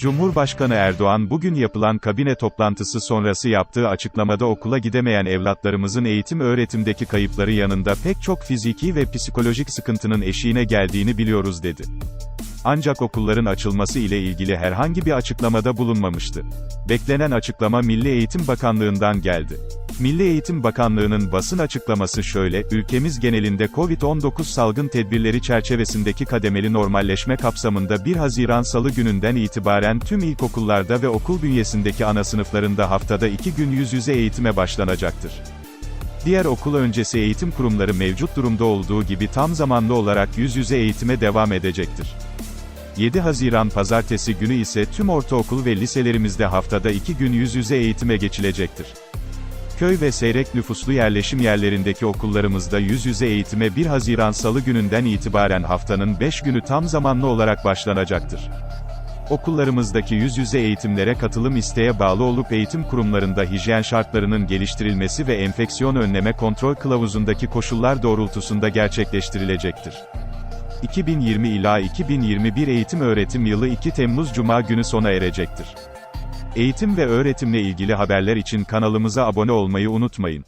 Cumhurbaşkanı Erdoğan bugün yapılan kabine toplantısı sonrası yaptığı açıklamada okula gidemeyen evlatlarımızın eğitim öğretimdeki kayıpları yanında pek çok fiziki ve psikolojik sıkıntının eşiğine geldiğini biliyoruz dedi. Ancak okulların açılması ile ilgili herhangi bir açıklamada bulunmamıştı. Beklenen açıklama Milli Eğitim Bakanlığı'ndan geldi. Milli Eğitim Bakanlığı'nın basın açıklaması şöyle, ülkemiz genelinde COVID-19 salgın tedbirleri çerçevesindeki kademeli normalleşme kapsamında 1 Haziran Salı gününden itibaren tüm ilkokullarda ve okul bünyesindeki ana sınıflarında haftada 2 gün yüz yüze eğitime başlanacaktır. Diğer okul öncesi eğitim kurumları mevcut durumda olduğu gibi tam zamanlı olarak yüz yüze eğitime devam edecektir. 7 Haziran Pazartesi günü ise tüm ortaokul ve liselerimizde haftada 2 gün yüz yüze eğitime geçilecektir. Köy ve seyrek nüfuslu yerleşim yerlerindeki okullarımızda yüz yüze eğitime 1 Haziran Salı gününden itibaren haftanın 5 günü tam zamanlı olarak başlanacaktır. Okullarımızdaki yüz yüze eğitimlere katılım isteğe bağlı olup eğitim kurumlarında hijyen şartlarının geliştirilmesi ve enfeksiyon önleme kontrol kılavuzundaki koşullar doğrultusunda gerçekleştirilecektir. 2020 ila 2021 eğitim öğretim yılı 2 Temmuz Cuma günü sona erecektir. Eğitim ve öğretimle ilgili haberler için kanalımıza abone olmayı unutmayın.